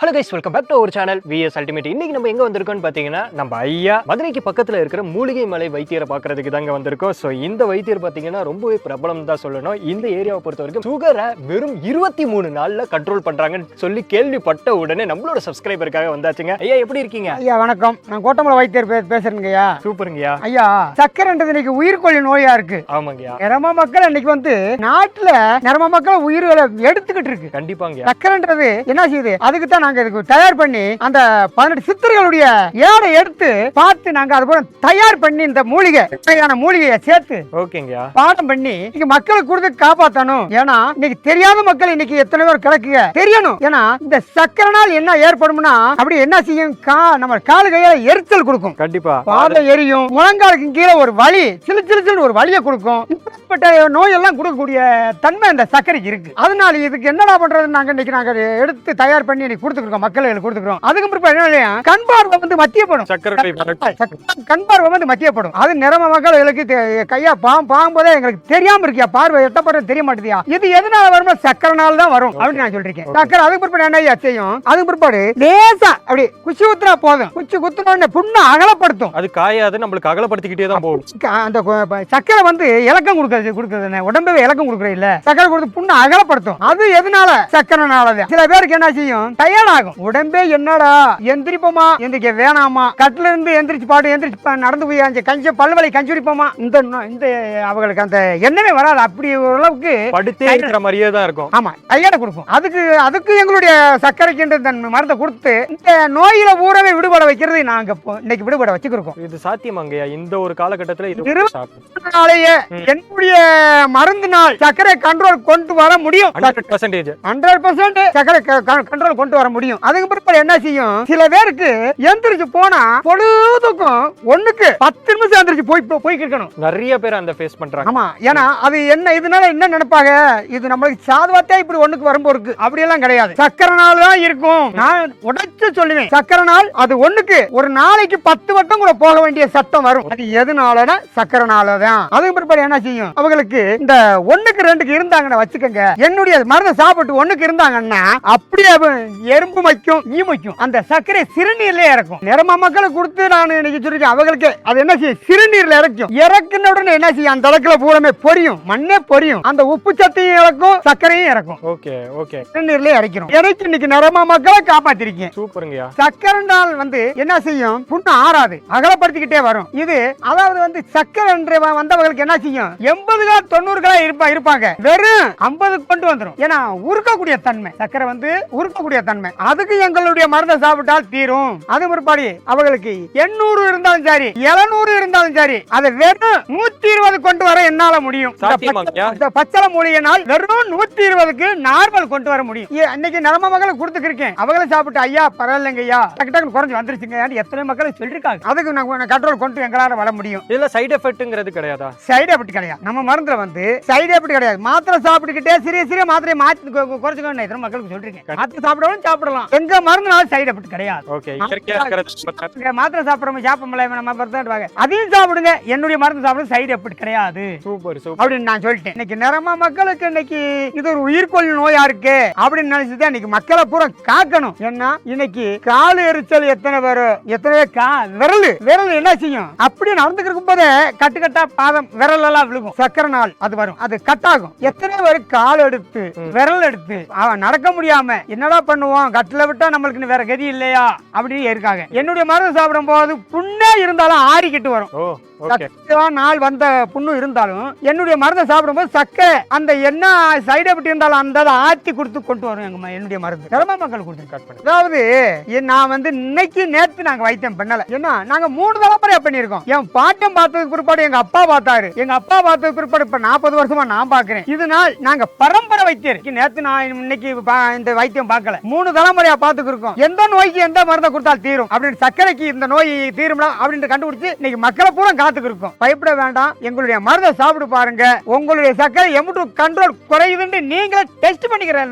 Hello guys welcome back to ஒரு channel VS ultimate இன்னைக்கு நம்ம எங்க வந்திருக்கோம்னு பாத்தீங்கன்னா நம்ம ஐயா மதுரைக்கு பக்கத்துல இருக்கிற மூலிகை மலை வைத்தியரை பார்க்கறதுக்கு தாங்க வந்திருக்கோம். ஸோ இந்த வைத்தியர் பாத்தீங்கன்னா ரொம்பவே பிரபலம் தான் சொல்லணும். இந்த ஏரியாவை பொறுத்த வரைக்கும் சுகரை வெறும் இருபத்தி மூணு நாள்ல கண்ட்ரோல் பண்றாங்கன்னு சொல்லி கேள்விப்பட்ட உடனே நம்மளோட சப்ஸ்கிரைபருக்காக வந்தாச்சுங்க. ஐயா எப்படி இருக்கீங்க? ஐயா வணக்கம். நான் கோட்டமலை வைத்தியர் பேசுறேங்க ஐயா. சூப்பருங்கய்யா. ஐயா சக்கரைன்றது இன்னைக்கு உயிர்கொல்லி நோயா இருக்கு. ஆமாங்கய்யா. நிறம மக்கள் இன்னைக்கு வந்து நாட்டுல நிறம மக்கள் உயிர்களை எடுத்துக்கிட்டு இருக்கு. கண்டிப்பாங்க சக்கரைன்றது என்ன செய்யுது? அதுக்கு தான் நாங்க இதுக்கு தயார் பண்ணி அந்த பதினெட்டு சித்தர்களுடைய ஏடை எடுத்து பார்த்து நாங்க அது போல தயார் பண்ணி இந்த மூலிகை வகையான மூலிகையை சேர்த்து ஓகேங்கய்யா. பாடம் பண்ணி இன்னைக்கு மக்களுக்கு கொடுத்து காப்பாத்தணும். ஏன்னா இன்னைக்கு தெரியாத மக்கள் இன்னைக்கு எத்தனை பேர் கிடக்குங்க. தெரியணும். ஏன்னா இந்த சக்கரனால் என்ன ஏற்படும்னா அப்படி என்ன செய்யும்? கா நம்ம காலு கையில எரிச்சல் கொடுக்கும். கண்டிப்பா. பாதம் எரியும். முழங்காலுக்கு கீழே ஒரு வலி சிலு சிலு சிலு ஒரு வலியை கொடுக்கும். இப்படிப்பட்ட நோயெல்லாம் கொடுக்கக்கூடிய தன்மை இந்த சர்க்கரைக்கு இருக்கு. அதனால இதுக்கு என்னடா பண்றது நாங்க இன்னைக்கு நாங்க எடுத்து தயார் பண்ணி இன்னைக்கு கொடுத்துருக்கோம் மக்களுக்கு கொடுத்துருக்கோம். அதுக்கு பிறகு கண் பார்வை வந்து மத்தியப்படும். கண் பார்வை வந்து மத்தியப்படும். அது நிறம மக்களுக்கு கையா பாம் பாம்போதே எங்களுக்கு தெரியாம இருக்கியா? பார்வை எட்டப்படுறது தெரிய மாட்டேதியா? இது எதனால வருமோ சக்கரனால தான் வரும் அப்படின்னு நான் சொல்லிருக்கேன். சக்கரை அதுக்கு பிற்பாடு என்ன செய்யும்? அதுக்கு பிற்பாடு லேசா அப்படி குச்சி குத்துனா போதும். குச்சி குத்துனோடனே புண்ணை அகலப்படுத்தும். அது காயாது நம்மளுக்கு அகலப்படுத்திக்கிட்டே தான் போகும். அந்த சக்கரை வந்து இலக்கம் கொடுக்கறது கொடுக்கறது உடம்பே இலக்கம் கொடுக்கறது இல்ல சக்கரை கொடுத்து புண்ணை அகலப்படுத்தும். அது எதனால? சக்கரைனாலதான் சில பேருக்கு என்ன செய்யும்? டயர்ட் ஆகும். உடம்பே என்னடா? எந்திரிப்போமா? எந்திரிக்க வேணாமா? கட்டில இருந்து எந்திரிச்சு பாட்டு எந்திரிச்சு நடந்து போய் அந்த கஞ்சி பல்வலை கஞ்சி குடிப்போமா? இந்த இந்த அவங்களுக்கு அந்த எண்ணமே வராது. அப்படி ஓரளவுக்கு படுத்தே இருக்கிற மாதிரியே தான் இருக்கும். ஆமா கையாட கொடுக்கும் அதுக்கு அதுக்கு எங்களுடைய சர்க்கரைக்கு இந்த மருந்தை கொடுத்து இந்த நோயில ஊறவே விடுபட வைக்கிறது நாங்க இன்னைக்கு விடுபட வச்சுக்கிறோம் இது சாத்தியமாங்கய்யா. இந்த ஒரு காலகட்டத்துல சாத்தியம். ம். என்னுடைய மருந்தினால் சர்க்கரை கண்ட்ரோல் கொண்டு வர முடியும். ஹண்ட்ரட் பர்சன்டேஜ் ஹண்ட்ரட் பர்சன்ட் சர்க்கரை கண்ட்ரோல் கொண்டு வர முடியும். அதுக்கு பிற்பாடு என்ன செய்யும்? சில பேருக்கு எந்திரிச்சு போனா பொழுதுக்கும் ஒண்ணுக்கு பத்து நிமிஷம் எந்திரிச்சு போய் போய் இருக்கணும் நிறைய பேர் அந்த ஃபேஸ் பண்றாங்க. ஆமா. ஏன்னா அது என்ன இதனால என்ன நினைப்பாங்க? இது நம்மளுக்கு சாதுவாத்தே இப்படி ஒண்ணுக்கு வரும்போது அப்படி எல்லாம் கிடையாது. சக்கரை நாள் தான் இருக்கும். நான் உடைச்சு சொல்லுவேன். சக்கரை நாள் அது ஒண்ணுக்கு ஒரு நாளைக்கு பத்து வட்டம் கூட போக வேண்டிய சத்தம் வரும். அது எதுனாலனா சக்கரை நாள் தான். அதுக்கு பிற்பாடு என்ன செய்யும்? அவங்களுக்கு இந்த ஒண்ணுக்கு ரெண்டுக்கு இருந்தாங்கன்னு வச்சுக்கோங்க. என்னுடைய மருந்தை சாப்பிட்டு ஒண்ணுக்கு இருந்தாங்கன்னா அப்படியே அவ எறும்பு வைக்கும் ஈ வைக்கும். அந்த சர்க்கரை சிறுநீர்ல இறக்கும். நிறம மக்களுக்கு கொடுத்து நான் இன்னைக்கு சொல்லிருக்கேன் அவங்களுக்கு அது என்ன செய்யும்? சிறுநீர்ல இறக்கும். இறக்குன உடனே என்ன செய்யும்? அந்த அளவுக்குல பூரமே பொரியும். மண்ணே பொரியும். அந்த உப்பு சத்தையும் இறக்கும் சர்க்கரையும் இறக்கும். Okay okay. சிறுநீர்ல இறக்கிறோம். இறக்கி இன்னைக்கு நிறம மக்களை காப்பாத்திருக்கீங்க? சூப்பருங்கய்யா. சக்கரை நாள் வந்து என்ன செய்யும்? புண்ணு ஆறாது. அகலப்படுத்திக்கிட்டே வரும். இது அதாவது வந்து சக்கரை வந்தவங்களுக்கு என்ன செய்யும்? எண்பதுகளா தொண்ணூறுகளா இருப்பா இருப்பாங்க. வெறும் ஐம்பது கொண்டு வந்துரும். ஏன்னா உருக்கக்கூடிய தன்மை. சக்கரை வந்து உருக்கக்கூடிய தன்மை. அதுக்கு எங்களுடைய மருந்தை சாப்பிட்டால் தீரும். அது பிற்பாடு அவங்களுக்கு எண்ணூறு இருந்தாலும் சரி எழுநூறு இருந்தாலும் சரி அதை வெறும் நூத்தி இருபது கொண்டு வர என்னால முடியும். இந்த பச்சளை மூலிகைனால் வெறும் நூத்தி இருபதுக்கு நார்மல் கொண்டு வர முடியும். அன்னைக்கு நிலம மகளை கொடுத்துருக்கேன் அவங்கள சாப்பிட்டு ஐயா பரவாயில்லைங்க ஐயா. டக்கு டக்குனு குறைஞ்சு வந்துருச்சுங்க எத்தனை மக்கள் சொல்லிருக்காங்க. அதுக்கு நாங்க கண்ட்ரோல் கொண்டு எங்களால வர முடியும். இதுல சைடு எஃபெக்ட்ங்கிறது கிடையாதா? சைடு எஃபெக்ட் கிடையாது. நம்ம மருந்துல வந்து சைடு எஃபெக்ட் கிடையாது. மாத்திரை சாப்பிட்டுக்கிட்டே சிறிய சிறிய மாத்திரையை மாத்தி குறைச்சுக்கணும் எத்தனை மக்களுக்கு சொல்றீங்க மாத்திரை சாப்பிடவும் சாப்பிடலாம். எங்க மருந்துனால சைடு எஃபெக்ட் கிடையாது. மாத்திரை சாப்பிடுறோம் சாப்பிடல நம்ம மருந்து அதையும் சாப்பிடுங்க என்னுடைய மருந்து சாப்பிட சைடு எஃபெக்ட் கிடையாது. சூப்பர் சூப்பர் அப்படின்னு நான் சொல்லிட்டேன். இன்னைக்கு நிறமா மக்களுக்கு இன்னைக்கு இது ஒரு உயிர்கொல்லி நோயா இருக்கு அப்படின்னு நினைச்சுதான் இன்னைக்கு மக்களை பூரா காக்கணும். ஏன்னா இன்னைக்கு கால் எரிச்சல் எத்தனை பேர் எத்தனை கா விரல் விரல் என்ன செய்யும்? அப்படியே நடந்துட்டு இருக்கும் போதே கட்டு கட்டா பாதம் விரல் எல்லாம் விழுகும். சக்கரை நாள் அது வரும். அது கட்டாகும் எத்தனை பேர் கால் எடுத்து விரல் எடுத்து நடக்க முடியாம என்னடா பண்ணுவோம் கட்டில விட்டா நம்மளுக்கு வேற கதி இல்லையா? அப்படின்னு இருக்காங்க. என்னுடைய மருந்து சாப்பிடும் போது புண்ணே இருந்தாலும் ஆறிக்கிட்டு வரும். நாள் வந்த புண்ணு இருந்தாலும் என்னுடைய மருந்தை சாப்பிடும்போது சக்கரை அந்த என்ன சைடு எஃபெக்ட் இருந்தாலும் அந்த அதை ஆத்தி கொடுத்து கொண்டு வரும் எங்க என்னுடைய மருந்து. கிராம மக்கள் கொடுத்து கட் பண்ணு. அதாவது நான் வந்து இன்னைக்கு நேத்து நாங்க வைத்தியம் பண்ணல. ஏன்னா நாங்க மூணு தலைமுறையா பண்ணியிருக்கோம். என் பாட்டம் பார்த்ததுக்கு பிற்பாடு எங்க அப்பா பார்த்தாரு. எங்க அப்பா பார்த்ததுக்கு பிற்பாடு இப்ப நாற்பது வருஷமா நான் பாக்குறேன் இதனால் நாங்க பரம்பரை வைத்தியர். நேத்து நான் இன்னைக்கு இந்த வைத்தியம் பார்க்கல. மூணு தலைமுறையா பார்த்துக்கு இருக்கோம் எந்த நோய்க்கு எந்த மருந்தை கொடுத்தால் தீரும்? அப்படின்னு சர்க்கரைக்கு இந்த நோய் தீரும்லாம் அப்படின்னு கண்டுபிடிச்சு இன்னைக்கு மக்களை பூரா காத்துக்கு இருக்கோம் பயப்பட வேண்டாம். எங்களுடைய மருந்தை சாப்பிட்டு பாருங்க. உங்களுடைய சர்க்கரை எம்டு கண்ட்ரோல் குறையுதுன்னு நீங்களே டெஸ்ட் பண்ணிக்கிற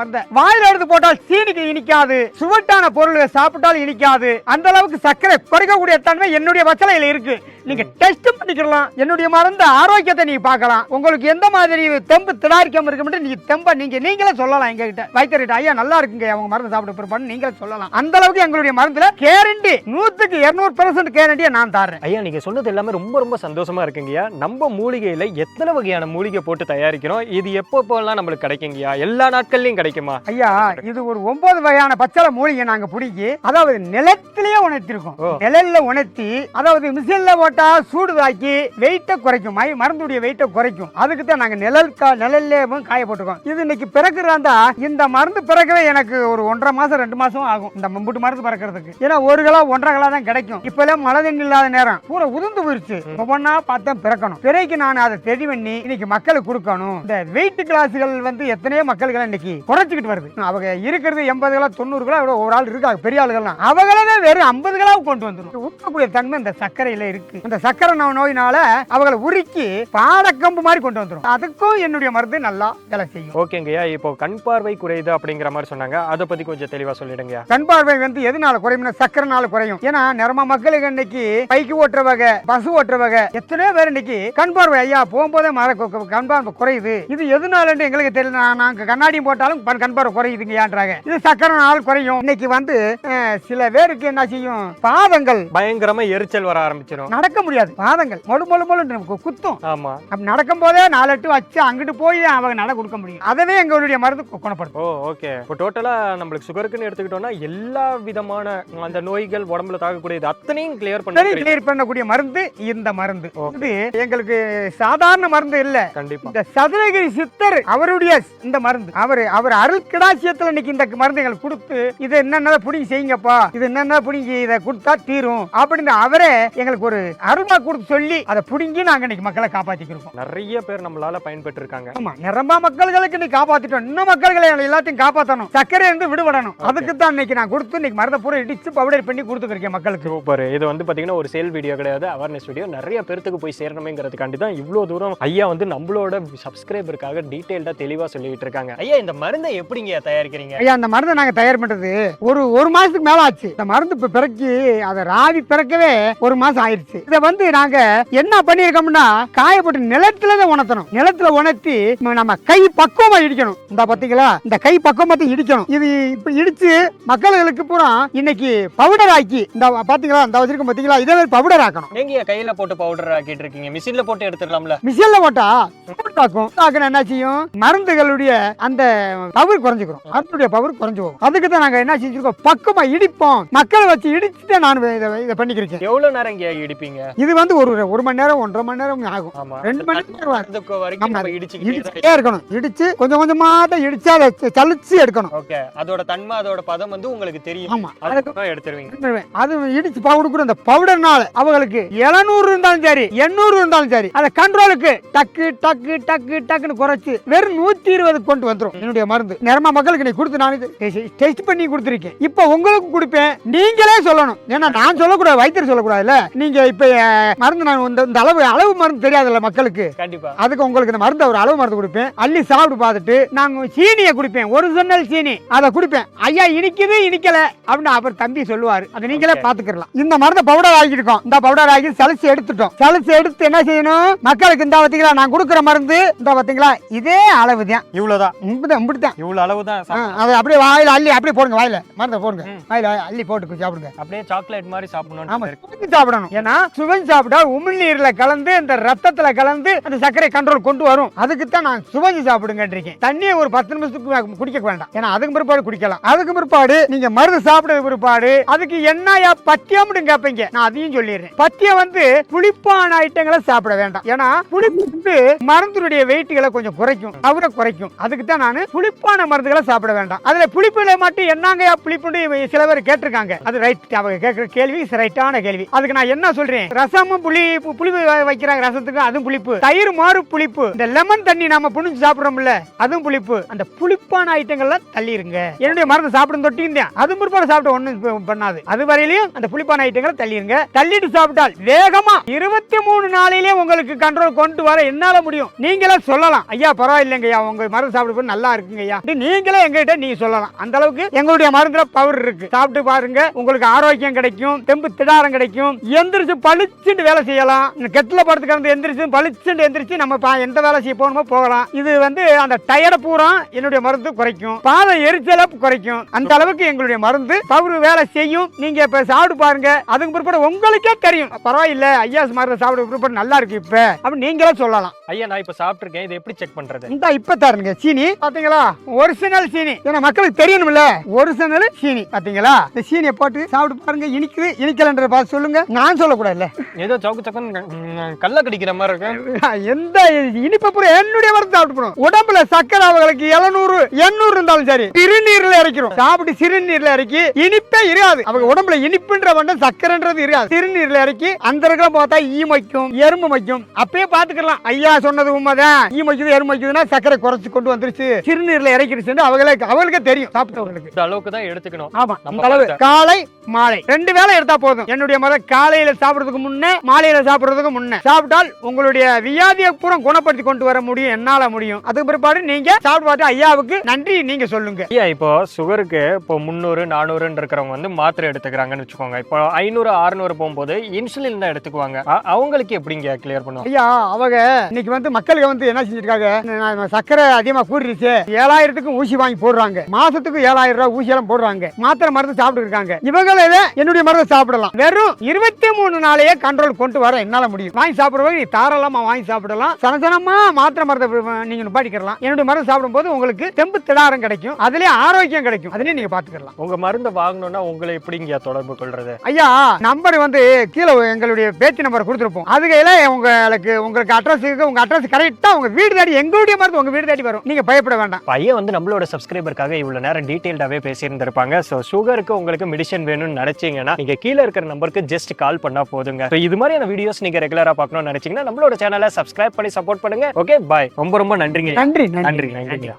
மருந்தை. வாயில எடுத்து போட்டால் சீனிக்கு இனிக்காது. சுவட்டான பொருள்களை சாப்பிட்டால் இனிக்காது. அந்த அளவுக்கு சர்க்கரை குறைக்கக்கூடிய தன்மை என்னுடைய வச்சலையில் இருக்கு. நீங்க டெஸ்ட் பண்ணிக்கலாம். என்னுடைய மருந்து ஆரோக்கியத்தை நீங்க பார்க்கலாம். உங்களுக்கு எந்த மாதிரி தெம்பு திடாரிக்கம் இருக்கு நீங்க தெம்ப நீங்க நீங்களே சொல்லலாம் எங்க கிட்ட வைத்தியர்கிட்ட ஐயா நல்லா இருக்குங்க அவங்க மருந்து சாப்பிட பிற்பாடு நீங்களே சொல்லலாம். அந்த அளவுக்கு எங்களுடைய மருந்துல கேரண்டி நூத்துக்கு இருநூறு பெர்சன்ட் கேரண்டியை நான் தரேன் ஐயா நீங்க சொன்னது எல்லாமே ரொம்ப ரொம்ப சந்தோஷமா இருக்குங்கய்யா. நம்ம மூலிகையில எத்தனை வகையான மூலிகை போட்டு தயாரிக்கிறோம்? இது எப்போ எப்போல்லாம் நம்மளுக்கு கிடைக்குங்கய்யா? எல்லா நாட்கள்லயும் கிடைக்குமா? ஐயா இது ஒரு ஒன்பது வகையான பச்சளை மூலிகை நாங்க பிடிக்கி அதாவது நிலத்திலேயே உணர்த்திருக்கோம். நிழல்ல உணர்த்தி அதாவது மிஷின்ல போட்டா சூடு தாக்கி வெயிட்டை குறைக்கும். மை மருந்துடைய வெயிட்டை குறைக்கும். அதுக்கு தான் நாங்க நிழல் கா நிழல்லேயும் காய போட்டுருக்கோம். இது இன்னைக்கு பிறகுறாந்தா இந்த மருந்து பிறக்கவே எனக்கு ஒரு ஒன்றரை மாசம் ரெண்டு மாசம் ஆகும். இந்த மும்புட்டு மருந்து பிறக்கிறதுக்கு. ஏன்னா ஒரு கிலோ ஒன்றரை கிலோ தான் கிடைக்கும். இப்பெல்லாம் மழை தண்ணி இல்லாத நேரம். பூரா உதிர்ந்து போயிருச்சு. ஒவ்வொன்றா பார்த்தா பிறக்கணும். பிறகு நான் அதை தெரி பண்ணி இன்னைக்கு மக்களுக்கு கொடுக்கணும். இந்த வெயிட் கிளாஸ்கள் வந்து எத்தனையோ மக்களுக்கு இன்னைக்கு குறைச்சிக்கிட்டு வருது. அவங்க இருக்கிறது எண்பது கிலோ தொண்ணூறு கிலோ ஒரு ஆள் இருக்காங்க பெரிய ஆளுகள்லாம். அவங்களே வெறும் ஐம்பது கிலோ கொண்டு வந்துடும் ஊற்றக்கூடிய தன்மை இந்த சர்க்கரையில இருக்கு. இந்த சர்க்கரை நோ- நோயினால அவங்களை உருக்கி பாலக்கம்பு மாதிரி கொண்டு வந்துடும் அதுக்கும் என்னுடைய மருந்து நல்லா வேலை செய்யும். ஓகேங்கய்யா இப்போ கண் பார்வை குறையுது அப்படிங்கிற மாதிரி சொன்னாங்க. அதை பத்தி கொஞ்சம் தெளிவா சொல்லிடுங்கய்யா. கண் பார்வை வந்து எதனால குறையும்னா சக்கரனால குறையும். ஏன்னா நிறமா மக்களுக்கு இன்னைக்கு பைக்கு ஓட்டுற வகை பஸ் ஓட்டுற வகை எத்தனையோ பேர் இன்னைக்கு கண் பார்வை ஐயா போகும்போதே மர கண் பார்வை குறையுது. இது எதனாலன்னு எங்களுக்கு தெரியல. நான் நாங்க கண்ணாடியும் போட்டாலும் கண் பார்வை குறையுதுங்க ஏன்றாங்க இது சக்கரனால் குறையும். இன்னைக்கு வந்து சில பேருக்கு என்ன செய்யும்? பாதங்கள் பயங்கரமா எரிச்சல் வர ஆரம்பிச்சிடும் நடக்க முடியாது. பாதங்கள். மொழு மொழு மொழு குத்தும். ஆமா. அப்படி நடக்கும் போதே நாலு எட்டு வச்சு அங்கிட்டு போய் அவங்க நட கொடுக்க முடியும். அதவே எங்களுடைய மருந்து கு- குணப்படுத்தும். Oh okay. இப்போ டோட்டலா நம்மளுக்கு சுகருக்குன்னு எடுத்துக்கிட்டோம்னா எல்லா விதமான அந்த நோய்கள் உடம்புல தாக்கக்கூடியது அத்தனையும் கிளியர் பண்ணி கிளியர் பண்ணக்கூடிய மருந்து இந்த மருந்து. இது எங்களுக்கு சாதாரண மருந்து இல்ல. கண்டிப்பா. இந்த சதுரகிரி சித்தர் அவருடைய இந்த மருந்து. அவர் அவர் அருள் கிடாசியத்துல இன்னைக்கு இந்த மருந்து எங்களுக்கு கொடுத்து இது என்னென்ன புடிங்கி செய்யுங்கப்பா இது என்னென்ன புடிங்கி இதை கொடுத்தா தீரும் அப்படின்னு அவரே எங்களுக்கு ஒரு அருள்மா கொடுத்து சொல்லி அதை புடுங்கி நாங்க இன்னைக்கு மக்களை காப்பாத்திக்கிறோம் நிறைய பேர் நம்மளால பயன்பெற்று இருக்காங்க ஆமா நிரம்ப மக்கள்களுக்கு இன்னைக்கு காப்பாத்திட்டோம். இன்னும் மக்கள்களை எல்லாத்தையும் காப்பாத்தணும். சர்க்கரை இருந்து விடுபடணும். அதுக்கு தான் இன்னைக்கு நான் கொடுத்து இன்னைக்கு மருந்தை பூரா இடிச்சு பவுடர் பண்ணி கொடுத்துருக்கேன் மக்களுக்கு. சூப்பர் இது வந்து பாத்தீங்கன்னா ஒரு சேல் வீடியோ கிடையாது அவேர்னஸ் வீடியோ நிறைய பேர்த்துக்கு போய் சேரணுமேங்கிறதுக்காண்டி தான் இவ்வளவு தூரம் ஐயா வந்து நம்மளோட சப்ஸ்கிரைபருக்காக டீடைல்டா தெளிவா சொல்லிட்டு இருக்காங்க. ஐயா இந்த மருந்தை எப்படிங்க தயாரிக்கிறீங்க? ஐயா அந்த மருந்தை நாங்க தயார் பண்றது ஒரு ஒரு மாசத்துக்கு மேல ஆச்சு. இந்த மருந்து இப்ப பிறக்கி அதை ராவி பிறக்கவே ஒரு மாசம் ஆயிருச்சு. இதை வந்து நாங்க என்ன பண்ணிருக்கோம்னா காயப்பட்டு நிலத்துல தான் உணர்த்தணும். நிலத்துல உணர்த்தி நம்ம கை பக்குவமா இடிக்கணும். இந்த பாத்தீங்களா? இந்த கை பக்குவமத்தை இடிக்கணும். இது இப்ப இடிச்சு மக்களுக்கு பூரா இன்னைக்கு பவுடர் ஆக்கி இந்த பாத்தீங்களா? இந்த வச்சிருக்கோம் பாத்தீங்களா? இதே மாதிரி பவுடர் ஆக்கணும். நீங்க கையில போட்டு பவுடர் ஆக்கிட்டு இருக்கீங்க? மிஷின்ல போட்டு எடுத்துடலாம்ல. மிஷின்ல போட்டா தாக்குனா என்ன செய்யும்? மருந்துகளுடைய அந்த பவர் குறைஞ்சுக்கிறோம் மருந்துடைய பவர் குறைஞ்சு போகும் அதுக்கு தான் நாங்க என்ன செஞ்சிருக்கோம்? பக்கமா இடிப்போம். மக்களை வச்சு இடிச்சுட்டு நான் இதை பண்ணிக்கிறேன் எவ்வளவு நேரம் இடிப்பீங்க? இது வந்து ஒரு ஒரு மணி நேரம் ஒன்றரை மணி நேரம் ஆகும். ரெண்டு மணி நேரம் இடிச்சுக்கிட்டே இருக்கணும். இடிச்சு கொஞ்சம் கொஞ்சமா தான் இடிச்சு அதை சலிச்சு எடுக்கணும். ஓகே. அதோட தன்மை அதோட பதம் வந்து உங்களுக்கு தெரியும். ஆமா. அதுக்கு எடுத்துருவீங்க. அது இடிச்சு பவுடர் கூட அந்த பவுடர்னால அவங்களுக்கு 700 இருந்தாலும் சரி எண்ணூறு இருந்தாலும் சரி அதை கண்ட்ரோலுக்கு டக்கு டக்கு டக்கு டக்குன்னு குறைச்சு வெறும் நூத்தி இருபது கொண்டு வந்துரும். என்னுடைய மருந்து. நேரமா மக்களுக்கு நீ கொடுத்து நான் டெஸ்ட் பண்ணி கொடுத்துருக்கேன். இப்போ உங்களுக்கு கொடுப்பேன். நீங்களே சொல்லணும். ஏன்னா நான் சொல்லக்கூடாது வைத்தியர் சொல்லக்கூடாதுல்ல. நீங்க இப்ப அஹ், மருந்து நான் இந்த இந்த அளவு அளவு மருந்து தெரியாதுல்ல மக்களுக்கு. கண்டிப்பா. அதுக்கு உங்களுக்கு இந்த மருந்து ஒரு அளவு மருந்து கொடுப்பேன். அள்ளி சாப்பிட்டு பார்த்துட்டு நாங்க சீனியை குடிப்பேன். ஒரு சொன்னல் சீனி. அதை குடிப்பேன். ஐயா இனிக்குது இனிக்கல அப்படின்னு அப்புறம் தம்பி சொல்லுவாரு. அதை நீங்களே Okay. பாத்துக்கலாம் இந்த மருந்தை பவுடர் ஆக்கிருக்கோம் இந்த பவுடர் ஆக்கி சலிச்சு எடுத்துட்டோம். சலிச்சு எடுத்து என்ன செய்யணும்? மக்களுக்கு இந்த பாத்தீங்களா நான் கொடுக்குற மருந்து இந்த பாத்தீங்களா இதே அளவு தான் இவ்வளவுதான் இப்படிதான் இவ்வளவு அளவுதான் ஆ, அதை அப்படியே வாயில அள்ளி அப்படியே போடுங்க வாயில. மருந்தை போடுங்க. வாயில அள்ளி போட்டு சாப்பிடுங்க. அப்படியே சாக்லேட் மாதிரி சாப்பிடணும் சுவைச்சு சாப்பிடணும். ஏன்னா சுவன் சாப்பிட்டா உமிழ்நீர்ல கலந்து இந்த ரத்தத்துல கலந்து அந்த சர்க்கரை கண்ட்ரோல் கொண்டு வரும். அதுக்கு தான் நான் சுவஞ்சு சாப்பிடுங்கன்னு தண்ணியை ஒரு பத்து நிமிஷத்துக்கு குடிக்க வேண்டாம். ஏன்னா அதுக்கு பிற்பாடு குடிக்கலாம். அதுக்கு பிற்பாடு நீங்க மருந்து சாப்பிட பிற்பாடு அதுக்கு என்னயா பத்தியம்னு கேட்பீங்க நான் அதையும் சொல்லிடுறேன். பத்தியம் வந்து புளிப்பான ஐட்டங்களை சாப்பிட வேண்டாம். ஏன்னா புளிப்பு வந்து மருந்துடைய வெயிட்டுகளை கொஞ்சம் குறைக்கும். அவரை குறைக்கும். அதுக்கு தான் நான் புளிப்பான மருந்துகளை சாப்பிட வேண்டாம். அதுல புளிப்புல மட்டும் என்னங்கயா புளிப்புன்னு சில பேர் கேட்டிருக்காங்க. அது ரைட் அவங்க கேட்கிற கேள்வி ரைட்டான கேள்வி. அதுக்கு நான் என்ன சொல்றேன்? ரசமும் புளி புளிப்பு வைக்கிறாங்க. ரசத்துக்கு அதுவும் புளிப்பு. தயிர் மாறு புளிப்பு. இந்த லெமன் தண்ணி நாம புனிஞ்சு சாப்பிடுறோம்ல அதுவும் புளிப்பு. அந்த புளிப்பான ஐட்டங்கள்லாம் தள்ளிருங்க. என்னுடைய மருந்து சாப்பிடும் தொட்டி இருந்தேன் அது முற்பாடு சாப்பிட்டு ஒண்ணு பண்ணாது. அது வரையிலையும் அந்த புளிப்பான ஐட்டங்களை தள்ளிருங்க. தள்ளிட்டு சாப்பிட்டால் வேகமா இருபத்தி மூணு நாளிலே உங்களுக்கு கண்ட்ரோல் கொண்டு வர என்னால முடியும். நீங்களே சொல்லலாம். ஐயா பரவாயில்லைங்க ஐயா உங்க மருந்து சாப்பிட்டு நல்லா இருக்குங்க ஐயா இது நீங்களே எங்ககிட்ட நீங்க சொல்லலாம். அந்த அளவுக்கு எங்களுடைய மருந்துல பவர் இருக்கு. சாப்பிட்டு பாருங்க. உங்களுக்கு ஆரோக்கியம் கிடைக்கும். தெம்பு திடாரம் கிடைக்கும். எந்திரிச்சு பளிச்சுட்டு வேலை செய்யலாம். இந்த கெட்டில் படுத்து கிடந்து எந்திரிச்சு பளிச்சுட்டு எந்திரிச்சு நம்ம எந்த வேலை செய்ய போகணுமோ போகலாம். இது வந்து அந்த டயர்ட பூரா என்னுடைய மருந்து குறைக்கும். பாதை எரிச்சலை குறைக்கும். அந்த அளவுக்கு எங்களுடைய மருந்து. பவுரு வேலை செய்யும். நீங்க இப்ப சாப்பிட்டு பாருங்க. அதுக்கு பிற்பாடு உங்களுக்கே தெரியும். பரவாயில்ல. ஐயாஸ் மருந்து சாப்பிட பிற்பாடு நல்லா இருக்கு இப்ப. அப்படி நீங்களே சொல்லலாம். ஐயா நான் இப்ப சாப்பிட்டிருக்கேன். இதை எப்படி செக் பண்றது? இந்த இப்ப தருங்க. சீனி பாத்தீங்களா? ஒரிஜினல் சீனி. ஏன்னா மக்களுக்கு தெரியணும்ல. ஒரிஜினல் சீனி பாத்தீங்களா? இந்த சீனியை போட்டு சாப்பிட்டு பாருங்க. இனிக்குது இனிக்கலன்றத பார்த்து சொல்லுங்க. நான் சொல்லக்கூடாதுல்ல ஏதோ சவுக்கு சக்கன் கல்ல கடிக்கிற மாதிரி இருக்கு. எந்த இனிப்பு பூரா என்னுடைய மருந்து சாப்பிட்டு உடம்புல சக்கரை அவங்களுக்கு எழுநூறு எண்ணூறு இருந்தாலும் சரி சிறுநீர்ல இறக்கிறோம் சாப்பிட்டு சிறுநீர்ல இறக்கி இனிப்பே இருக்காது. அவங்க உடம்புல இனிப்புன்ற வண்டம் சக்கரைன்றது இருக்காது. சிறுநீர்ல இறக்கி அந்த இடத்துல பார்த்தா ஈ மொய்க்கும் எறும்பு மொய்க்கும். அப்பயே பாத்துக்கலாம் ஐயா சொன்னது உண்மைதான். ஈ மொய்க்குது எறும்பு மொய்க்குதுன்னா சக்கரை குறைச்சு கொண்டு வந்துருச்சு. சிறுநீர்ல இறக்கிடுச்சுன்னு அவங்களுக்கு அவங்களுக்கே தெரியும் சாப்பிட்டவங்களுக்கு. இந்த அளவுக்கு தான் எடுத்துக்கணும். ஆமா நம்ம அளவு. காலை மாலை. ரெண்டு வேளை எடுத்தா போதும். என்னுடைய மத காலையில சாப்பிடுறதுக்கு முன்னே மாலையில சாப்பிடுறதுக்கு முன்னே. சாப்பிட்டால் உங்களுடைய வியாதியை பூரா குணப்படுத்தி கொண்டு வர முடியும் என்னால முடியும். அதுக்கு பிற்பாடு நீங்க சாப்பிட்டு பார்த்து ஐயாவுக்கு நன்றி நீங்க சொல்லுங்க. ஐயா இப்போ சுகருக்கு இப்போ முந்நூறு நானூறுன்னு இருக்கிறவங்க வந்து மாத்திரை எடுத்துக்கிறாங்கன்னு வச்சுக்கோங்க. இப்போ ஐநூறு அறுநூறு போகும்போது இன்சுலின் தான் எடுத்துக்குவாங்க. அவங்களுக்கு எப்படிங்க கிளியர் பண்ணுவாங்க ஐயா அவங்க இன்னைக்கு வந்து மக்களுக்கு வந்து என்ன செஞ்சிருக்காங்க? நான் சக்கரை அதிகமா கூடிருச்சு ஏழாயிரத்துக்கு ஊசி வாங்கி போடுறாங்க. மாசத்துக்கு ஏழாயிரம் ரூபாய் ஊசி எல்லாம் போடுறாங்க. மாத்திரை மருந்து சாப்பிட்டு இருக்காங்க. இவங்களே என்னுடைய மருந்து சாப்பிடலாம். வெறும் இருபத்தி மூணு நாளையே கண்ட்ரோல் கொண்டு வர என்னால முடியும். வாங்கி சாப்பிடுறவங்க நீ தாராளமா வாங்கி சாப்பிடலாம். சனசனமா மாத்திரை மருந்தை வி- நீங்க நிப்பாட்டிக்கலாம் என்னுடைய மருந்து சாப்பிடும்போது உங்களுக்கு தெம்பு திடாரம் கிடைக்கும். அதுலயே ஆரோக்கியம் கிடைக்கும். அதுலயே நீங்க பாத்துக்கலாம். உங்க மருந்தை வாங்கணும்னா உங்களை எப்படிங்க தொடர்பு கொள்றது? ஐயா நம்பர் வந்து கீழே எங்களுடைய பேச்சு நம்பர் கொடுத்துருப்போம். அதுகையில உங்களுக்கு உங்களுக்கு அட்ரஸுக்கு உங்க அட்ரஸ் கரெக்டா உங்க வீடு தேடி எங்களுடைய மருந்து உங்க வீடு தேடி வரும். நீங்க பயப்பட வேண்டாம். பையன் வந்து நம்மளோட சப்ஸ்கிரைபருக்காக இவ்வளவு நேரம் டீட்டெயில்டாவே பேசியிருந்திருப்பாங்க. ஸோ சுகருக்கு உங்களுக்கு மெடிசன் வேணும்னு நினைச்சீங்கன்னா நீங்க கீழே இருக்கிற நம்பருக்கு ஜஸ்ட் கால் பண்ணா போதுங்க So, இது மாதிரியான வீடியோஸ் நீங்க ரெகுலரா பார்க்கணும்னு நினைச்சீங்கன்னா நம்மளோட சேனலை சப்ஸ்கிரைப் பண்ணி சப்போர்ட் பண்ணுங்க. ஓகே பாய் ரொம்ப ரொம்ப நன்றிங்க. நன்றி. நன்றி நன்றிங்க.